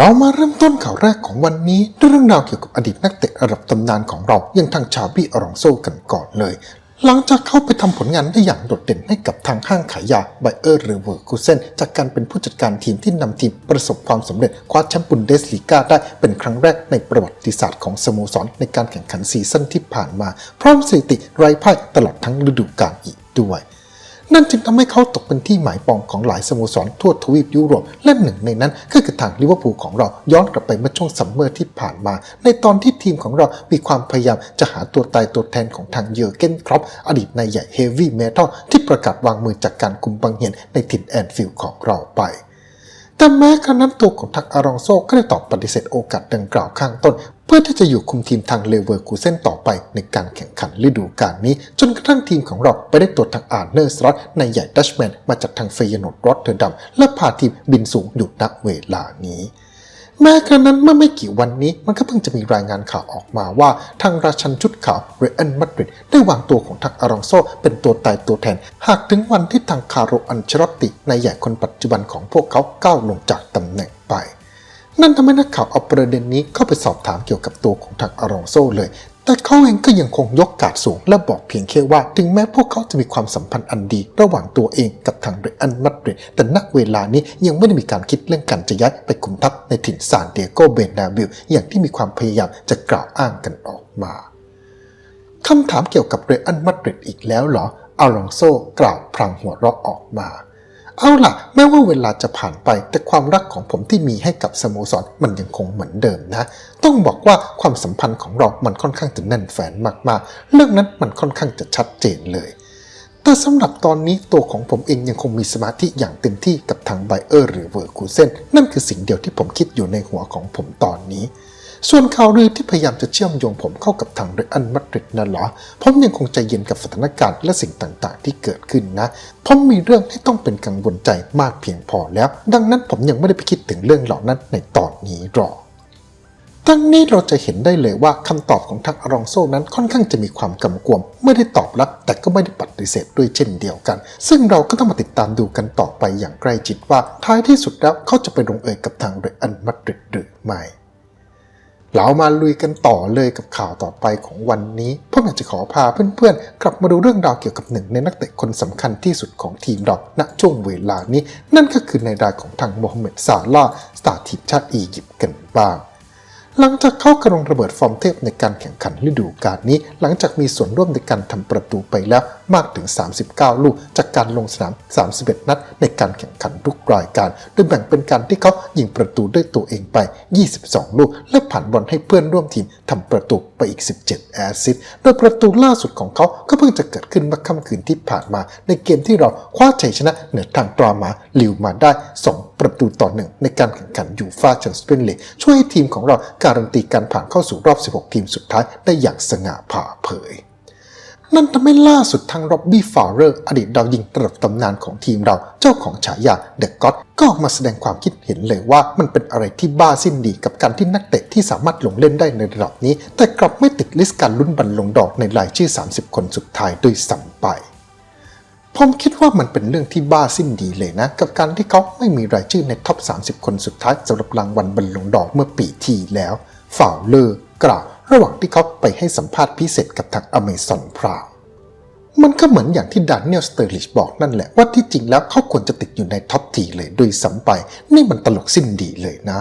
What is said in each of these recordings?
เรามาเริ่มต้นข่าวแรกของวันนี้ด้วยเรื่องราวเกี่ยวกับอดีตนักเตะระดับตำนานของเราอย่างทางชาบี้อรองโซกันก่อนเลย หลังจากเข้าไปทำผลงานได้อย่างโดดเด่นให้กับทางห้างขายยาไบเออร์หรือเวอร์คูเซนจากการเป็นผู้จัดการทีมที่นำทีมประสบความสำเร็จคว้าแชมป์บุนเดสลีกาได้เป็นครั้งแรกในประวัติศาสตร์ของสโมสรในการแข่งขันซีซั่นที่ผ่านมา พร้อมสถิติไร้พ่ายตลอดทั้งฤดูกาลอีกด้วย นั่นจึงทำให้เขาตกเป็นที่หมายปองของหลายสโมสรทั่วทวีปยุโรป และหนึ่งในนั้นก็คือทางลิเวอร์พูลของเราย้อนกลับไปเมื่อช่วงซัมเมอร์ที่ผ่านมา ในตอนที่ทีมของเรา มีความพยายามจะหาตัวตายตัวแทนของทางเยอร์เกนครอปอดีตนายใหญ่เฮฟวี่เมทัลที่ประกาศวางมือจากการคุมบังเหียนในถิ่นแอนฟิลด์ของเราไป แต่แม้กระนั้นตัวของทักอารองโซก็ได้ตอบปฏิเสธโอกาสดังกล่าวข้างต้น เพื่อที่จะอยู่คุมทีมทางเลเวอร์คูเซนต่อไปในการแข่งขันฤดูกาลนี้ จนกระทั่งทีมของเราไปได้ตัวทางอาร์เนอร์สลอตในใหญ่ดัชแมนมาจากทางเฟยโนดรอตเทอร์ดัมและพาทีมบินสูงอยู่ณเวลานี้ แม้กระนั้นเมื่อไม่กี่วันนี้มันก็เพิ่งจะมีรายงานข่าวออกมาว่าทางราชันชุดขาวเรอันมาดริดได้วางตัวของทักอารองโซ เป็นตัวตายตัวแทน หากถึงวันที่ทางคาร์โรอันเชรอตตินายใหญ่คนปัจจุบันของพวกเขาก้าวลงจากตำแหน่งไป นั่นทำให้นักข่าวเอาประเด็นนี้เข้าไปสอบถามเกี่ยวกับตัวของทางอารองโซเลย แต่เขาเองก็ยังคงยกกาดสูง และบอกเพียงแค่ว่า ถึงแม้พวกเขาจะมีความสัมพันธ์อันดี ระหว่างตัวเองกับทางเรอันมาดริดแต่นักเวลานี้ยังไม่ได้มีการคิดเรื่องการจะย้ายไปคุมทัพในถิ่นซานเดียโกเบนาบิลอย่างที่มีความพยายามจะกล่าวอ้างกันออกมาคำถามเกี่ยวกับเรอันมาดริดอีกแล้วเหรออารองโซกล่าวพลางหัวเราะออกมา เอาล่ะแม้ว่าเวลาจะผ่านไปแต่ความรักของผมที่มีให้กับสโมสรมันยังคงเหมือนเดิมนะ ต้องบอกว่าความสัมพันธ์ของเรามันค่อนข้างจะแน่นแฟนมากๆ เรื่องนั้นมันค่อนข้างจะชัดเจนเลย แต่สำหรับตอนนี้ตัวของผมเองยังคงมีสมาธิอย่างเต็มที่กับทางไบเออร์หรือเวอร์คูเซนนั่นคือสิ่งเดียวที่ผมคิดอยู่ในหัวของผมตอนนี้ ส่วนข่าวลือที่พยายามจะเชื่อมโยงผมเข้ากับทางเรอันมาดริดนั่นเหรอ ผมยังคงใจเย็นกับสถานการณ์และสิ่งต่างๆ ที่เกิดขึ้นนะ ผมมีเรื่องที่ต้องเป็นกังวลใจมากเพียงพอแล้ว ดังนั้นผมยังไม่ได้ไปคิดถึงเรื่องเหล่านั้นในตอนนี้หรอกทั้งนี้เราจะเห็นได้เลยว่าคำตอบของทางอารองโซนั้นค่อนข้างจะมีความกำกวม ไม่ได้ตอบรับแต่ก็ไม่ได้ปฏิเสธด้วยเช่นเดียวกัน ซึ่งเราก็ต้องมาติดตามดูกันต่อไปอย่างใกล้ชิดว่าท้ายที่สุดแล้วเขาจะไปลงเอยกับทางเรอันมาดริดหรือไม่ เรามาลุยกันต่อเลยกับข่าวต่อไปของวันนี้ผมอยากจะขอพาเพื่อนๆ กลับมาดูเรื่องราวเกี่ยวกับหนึ่งในนักเตะคนสำคัญที่สุดของทีมเราณช่วงเวลานี้ นั่นก็คือในรายของทางโมฮัมเหม็ดซาลาสตาร์ทีมชาติอียิปต์กันบ้างหลังจากเข้ากระลงระเบิดฟอร์มเทพในการแข่งขันฤดูกาลนี้ หลังจากมีส่วนร่วมในการทำประตูไปแล้ว มากถึง 39 ลูก จากการลงสนาม 31 นัด ในการแข่งขันทุกรายการ โดยแบ่งเป็นการที่เขายิงประตูด้วยตัวเองไป 22 ลูก และผ่านบอลให้เพื่อนร่วมทีมทำประตูไปอีก 17 แอสซิสต์ โดยประตูล่าสุดของเขาก็เพิ่งจะเกิดขึ้นเมื่อค่ำคืนที่ผ่านมา ในเกมที่เราคว้าชัยชนะเหนือทางตรามาลิวมาได้ 2 ประตูต่อหนึ่งในการแข่งขันยูฟ่าแชมเปี้ยนลีกช่วยให้ทีมของเราการันตีการผ่านเข้าสู่รอบ 16 ทีมสุดท้ายได้อย่างสง่าผ่าเผย นั่นทำให้ล่าสุดทางร็อบบี้ฟาวเรอร์อดีตดาวยิงระดับตำนานของทีมเราเจ้าของฉายาเดอะก็ t ก็ออกมาแสดงความคิดเห็นเลยว่ามันเป็นอะไรที่บ้าสิ้นดีกับการที่นักเตะที่สามารถลงเล่นได้ในระดับนี้ แต่กลับไม่ติดลิสต์การลุ้นบอลลงดอกในรายชื่อ 30 คนสุดท้ายด้วยซ้ำไปผมคิดว่ามันเป็นเรื่องที่บ้าสิ้นดีเลยนะ กับการที่เขาไม่มีรายชื่อในท็อป 30 คนสุดท้ายสำหรับรางวัลบอลลงดอกเมื่อปีที่แล้วฝ่าวเลอร์กล่าว ระหว่างที่เขาไปให้สัมภาษณ์พิเศษกับทางอเมซอนพราวมันก็เหมือนอย่างที่ดานเนียลสเตอร์ลิชบอกนั่นแหละว่าที่จริงแล้วเขาควรจะติดอยู่ในท็อปทีเลยโดยสัมไป นี่มันตลกสิ้นดีเลยนะ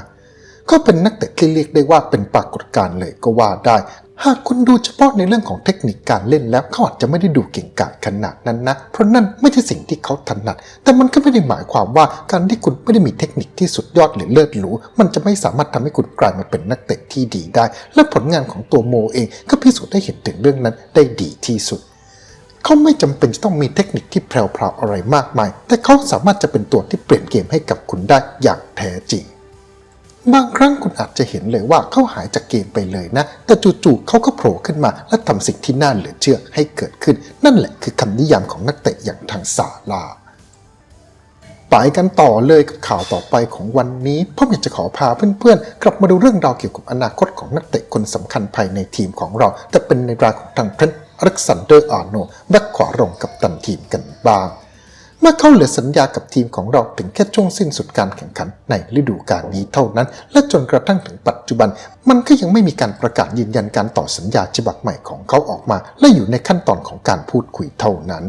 ก็เป็นนักเตะที่เรียกได้ว่าเป็นปรากฏการณ์เลยก็ว่าได้ หากคุณดูเฉพาะในเรื่องของเทคนิคการเล่นแล้วเขาอาจจะไม่ได้ดูเก่งกาจขนาดนั้นนะ เพราะนั่นไม่ใช่สิ่งที่เขาถนัด แต่มันก็ไม่ได้หมายความว่าการที่คุณไม่ได้มีเทคนิคที่สุดยอดหรือเลิศหรู มันจะไม่สามารถทำให้คุณกลายมาเป็นนักเตะที่ดีได้ และผลงานของตัวโมเองก็พิสูจน์ได้เห็นถึงเรื่องนั้นได้ดีที่สุดเขาไม่จำเป็นจะต้องมีเทคนิคที่แพรวๆอะไรมากมาย แต่เขาสามารถจะเป็นตัวที่เปลี่ยนเกมให้กับคุณได้อย่างแท้จริง บางครั้งคุณอาจจะเห็นเลยว่าเขาหายจากเกมไปเลยนะ แต่จู่ๆเขาก็โผล่ขึ้นมา และทำสิ่งที่น่าเหลือเชื่อให้เกิดขึ้น นั่นแหละคือคำนิยามของนักเตะอย่างทางซาลาไปกันต่อเลยกับข่าวต่อไปของวันนี้ผมอยากจะขอพาเพื่อนๆ กลับมาดูเรื่องราวเกี่ยวกับอนาคตของนักเตะคนสำคัญภายในทีมของเรา แต่เป็นในรายของทางเทรนต์อเล็กซานเดอร์อาร์โนแบ็คขวารงกับตันทีมกันบ้าง เมื่อเขาเหลือสัญญากับทีมของเราถึงแค่ช่วงสิ้นสุดการแข่งขันในฤดูกาลนี้เท่านั้น และจนกระทั่งถึงปัจจุบัน มันก็ยังไม่มีการประกาศยืนยันการต่อสัญญาฉบับใหม่ของเขาออกมา และอยู่ในขั้นตอนของการพูดคุยเท่านั้น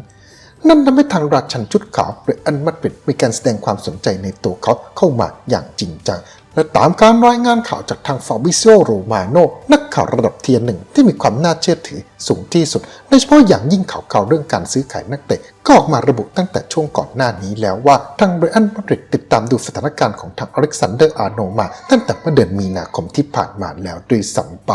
นั่นทำให้ทางราชันชุดขาวหรืออันมัดริดมีการแสดงความสนใจในตัวเขาเข้ามาอย่างจริงจัง และตามการรายงานข่าวจากทางฟาบิโซโรมาโนนักข่าวระดับเทียร์หนึ่งที่มีความน่าเชื่อถือสูงที่สุดโดยเฉพาะอย่างยิ่งข่าวข่าวเรื่องการซื้อขายนักเตะก็ออกมาระบุตั้งแต่ช่วงก่อนหน้านี้แล้วว่าทางเบรอันมาดริดติดตามดูสถานการณ์ของทางอเล็กซานเดอร์อาร์โนมา ตั้งแต่เมื่อเดือนมีนาคมที่ผ่านมาแล้วด้วยซ้ำไป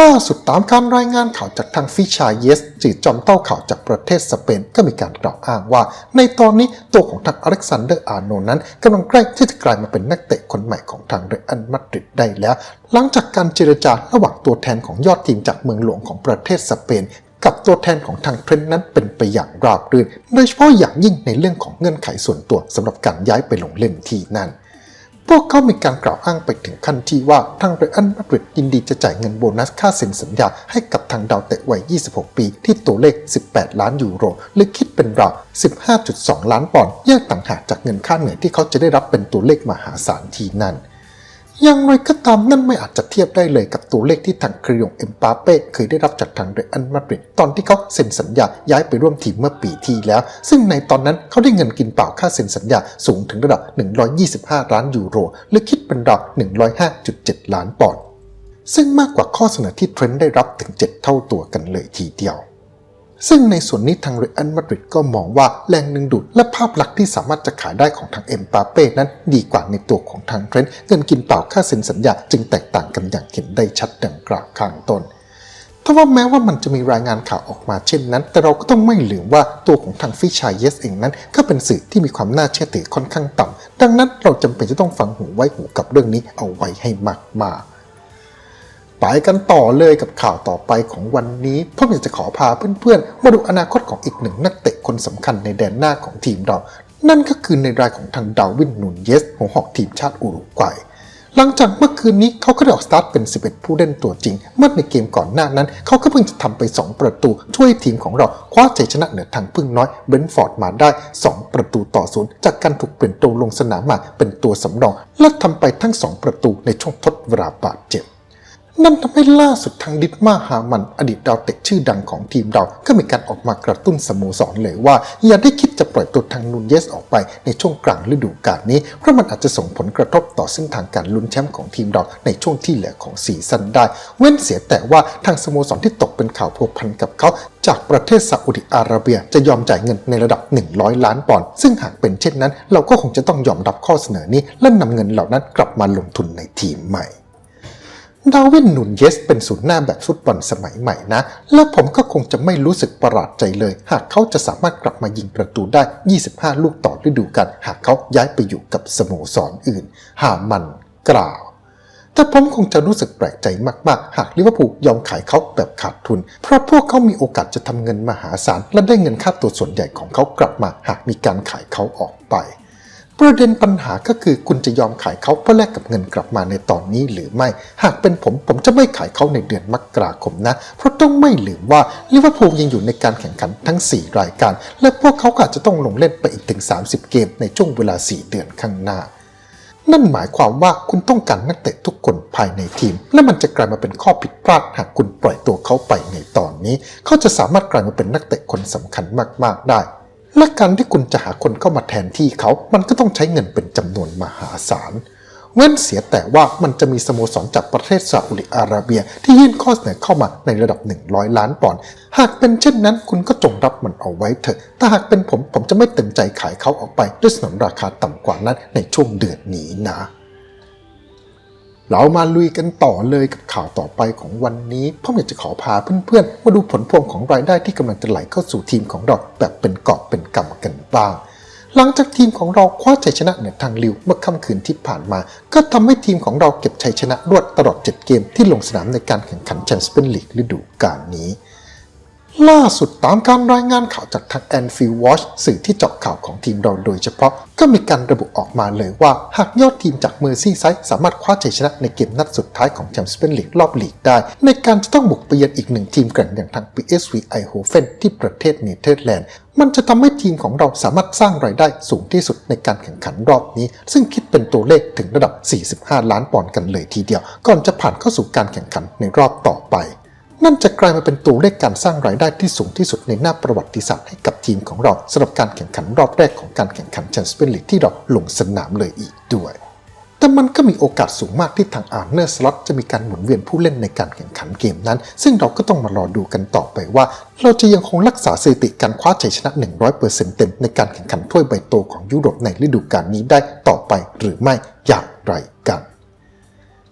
ล่าสุดตามการรายงานข่าวจากทางฟิชาเยสจืดจอมเต้าข่าวจากประเทศสเปนก็มีการกล่าวอ้างว่า ในตอนนี้ตัวของทางอเล็กซานเดอร์อาร์โนนั้นกำลังใกล้ที่จะกลายมาเป็นนักเตะคนใหม่ของทางเรอัลมาดริดได้แล้ว หลังจากการเจรจาระหว่างตัวแทนของยอดทีมจากเมืองหลวงของประเทศสเปนกับตัวแทนของทางเทรนต์นั้นเป็นไปอย่างราบรื่น โดยเฉพาะอย่างยิ่งในเรื่องของเงื่อนไขส่วนตัวสำหรับการย้ายไปลงเล่นที่นั่น พวกเขามีการกล่าวอ้างไปถึงขั้นที่ว่าทางเรอันมาดริดยินดีจะจ่ายเงินโบนัสค่าเซ็นสัญญาให้กับทางดาวเตะวัย 26 ปี ที่ตัวเลข 18 ล้านยูโร หรือคิดเป็นราว 15.2 ล้านปอนด์แยกต่างหากจากเงินค่าเหนื่อยที่เขาจะได้รับเป็นตัวเลขมหาศาลทีนั้น อย่างไรก็ตามนั่นไม่อาจจะเทียบได้เลยกับตัวเลขที่ทางคริองเอ็มปาเป้เคยได้รับจากทางเรอัลมาดริดตอนที่เขาเซ็นสัญญาย้ายไปร่วมทีมเมื่อปีที่แล้ว ซึ่งในตอนนั้นเขาได้เงินกินเปล่าค่าเซ็นสัญญาสูงถึงระดับ 125 ล้านยูโร หรือคิดเป็นราว105.7 ล้านปอนด์ซึ่งมากกว่าข้อเสนอที่เทรนต์ได้รับถึง 7 เท่าตัวกันเลยทีเดียว ซึ่งในส่วนนี้ทางเรอัลมาดริดก็มองว่าแรงดึงดูดและภาพลักษณ์ที่สามารถจะขายได้ของทางเอ็มปาเป้นั้นดีกว่าในตัวของทางเทรนต์เงินกินเปล่าค่าเซ็นสัญญาจึงแตกต่างกันอย่างเห็นได้ชัดดังกล่าวข้างต้นทว่าแม้ว่ามันจะมีรายงานข่าวออกมาเช่นนั้น แต่เราก็ต้องไม่ลืมว่าตัวของทางฟิชายเยสเองนั้น ก็เป็นสื่อที่มีความน่าเชื่อถือค่อนข้างต่ำดังนั้นเราจำเป็นจะต้องฟังหูไว้หูกับเรื่องนี้เอาไว้ให้มากๆ ไปกันต่อเลยกับข่าวต่อไปของวันนี้ผมอยากจะขอพาเพื่อนๆมาดูอนาคตของอีกหนึ่งนักเตะคนสำคัญในแดนหน้าของทีมเรา นั่นก็คือในรายของทางดาวินนูนเยสหัวหอกทีมชาติอุรุกวัยหลังจากเมื่อคืนนี้เขาก็ได้ออกสตาร์ทเป็น 11 ผู้เล่นตัวจริง เมื่อในเกมก่อนหน้านั้น เขาก็เพิ่งจะทำไป 2 ประตูช่วยทีมของเราคว้าชัยชนะเหนือทางพึ่งน้อยเบนท์ฟอร์ดมาได้ 2 ประตูต่อศูนย์จากการถูกเปลี่ยนตัวลงสนามมาเป็นตัวสำรองและทำไปทั้ง 2 ประตูในช่วงทดเวลาบาดเจ็บ นั่นทำให้ล่าสุดทางดิดมาฮามัน อดีตดาวเตะชื่อดังของทีมเรา ก็มีการออกมากระตุ้นสโมสรเลยว่า อย่าได้คิดจะปล่อยตัวทางนูนเยสออกไปในช่วงกลางฤดูกาลนี้ เพราะมันอาจจะส่งผลกระทบต่อเส้นทางการลุ้นแชมป์ของทีมเราในช่วงที่เหลือของซีซั่นได้ เว้นเสียแต่ว่าทางสโมสรที่ตกเป็นข่าวพัวพันกับเขาจากประเทศซาอุดิอาระเบียจะยอมจ่ายเงินในระดับ 100 ล้านปอนด์ซึ่งหากเป็นเช่นนั้น เราก็คงจะต้องยอมรับข้อเสนอนี้และนำเงินเหล่านั้นกลับมาลงทุนในทีมใหม่ ดาวินนูนเยสเป็นศูนย์หน้าแบบฟุตบอลสมัยใหม่นะ และผมก็คงจะไม่รู้สึกประหลาดใจเลย หากเขาจะสามารถกลับมายิงประตูได้ 25 ลูกต่อฤดูกาลหากเขาย้ายไปอยู่กับสโมสรออื่น หามันกล่าวแต่ผมคงจะรู้สึกแปลกใจมากๆ หากลิเวอร์พูลยอมขายเขาแบบขาดทุน เพราะพวกเขามีโอกาสจะทำเงินมหาศาลและได้เงินค่าตัวส่วนใหญ่ของเขากลับมา หากมีการขายเขาออกไป ประเด็นปัญหาก็คือคุณจะยอมขายเขาเพื่อแลกกับเงินกลับมาในตอนนี้หรือไม่ หากเป็นผมผมจะไม่ขายเขาในเดือนมกราคมนะ เพราะต้องไม่ลืมว่าลิเวอร์พูลยังอยู่ในการแข่งขันทั้ง 4 รายการ และพวกเขาอาจจะต้องลงเล่นไปอีกถึง 30 เกมในช่วงเวลา 4 เดือนข้างหน้านั่นหมายความว่าคุณต้องการนักเตะทุกคนภายในทีม และมันจะกลายมาเป็นข้อผิดพลาดหากคุณปล่อยตัวเขาไปในตอนนี้ เขาจะสามารถกลายมาเป็นนักเตะคนสำคัญมาก ๆ ได้ และการที่คุณจะหาคนเข้ามาแทนที่เขา มันก็ต้องใช้เงินเป็นจำนวนมหาศาล เว้นเสียแต่ว่ามันจะมีสโมสรจากประเทศซาอุดิอาระเบีย ที่ยื่นข้อเสนอเข้ามาในระดับ 100 ล้านปอนด์ หากเป็นเช่นนั้นคุณก็จงรับมันเอาไว้เถอะ ถ้าหากเป็นผมผมจะไม่เต็มใจขายเขาออกไปด้วยสนนราคาต่ำกว่านั้นในช่วงเดือนนี้นะ เรามาลุยกันต่อเลยกับข่าวต่อไปของวันนี้ผมอยากจะขอพาเพื่อนๆ มาดูผลพวงของรายได้ที่กำลังจะไหลเข้าสู่ทีมของเราแบบเป็นกอบเป็นกำกันบ้าง หลังจากทีมของเราคว้าชัยชนะเหนือทางลิวเมื่อค่ำคืนที่ผ่านมา ก็ทำให้ทีมของเราเก็บชัยชนะรวดตลอด 7 เกมที่ลงสนามในการแข่งขันแชมเปี้ยนส์ลีกฤดูกาลนี้ ล่าสุดตามการรายงานข่าวจากทาง Anfield Watch สื่อที่เจาะข่าวของทีมเราโดยเฉพาะ ก็มีการระบุออกมาเลยว่า หากยอดทีมจากเมอร์ซี่ไซด์สามารถคว้าชัยชนะในเกมนัดสุดท้ายของแชมเปี้ยนลีกรอบลีกได้ ในการจะต้องบุกไปเยือนอีกหนึ่งทีมแกร่งอย่างทาง PSV Eindhoven ที่ประเทศเนเธอร์แลนด์มันจะทำให้ทีมของเราสามารถสร้างรายได้สูงที่สุดในการแข่งขันรอบนี้ ซึ่งคิดเป็นตัวเลขถึงระดับ 45 ล้านปอนด์กันเลยทีเดียว ก่อนจะผ่านเข้าสู่การแข่งขันในรอบต่อไป นั่นจะกลายมาเป็นตัวเลขการสร้างรายได้ที่สูงที่สุดในหน้าประวัติศาสตร์ให้กับทีมของเราสำหรับการแข่งขันรอบแรกของการแข่งขันแชมเปี้ยนลีกที่เราลงสนามเลยอีกด้วย แต่มันก็มีโอกาสสูงมากที่ทางอาร์เนอร์สล็อตจะมีการหมุนเวียนผู้เล่นในการแข่งขันเกมนั้น ซึ่งเราก็ต้องมารอดูกันต่อไปว่า เราจะยังคงรักษาสถิติการคว้าชัยชนะ 100%เต็มในการแข่งขันถ้วยใบโตของยุโรปในฤดูกาลนี้ได้ต่อไปหรือไม่อย่างไรกัน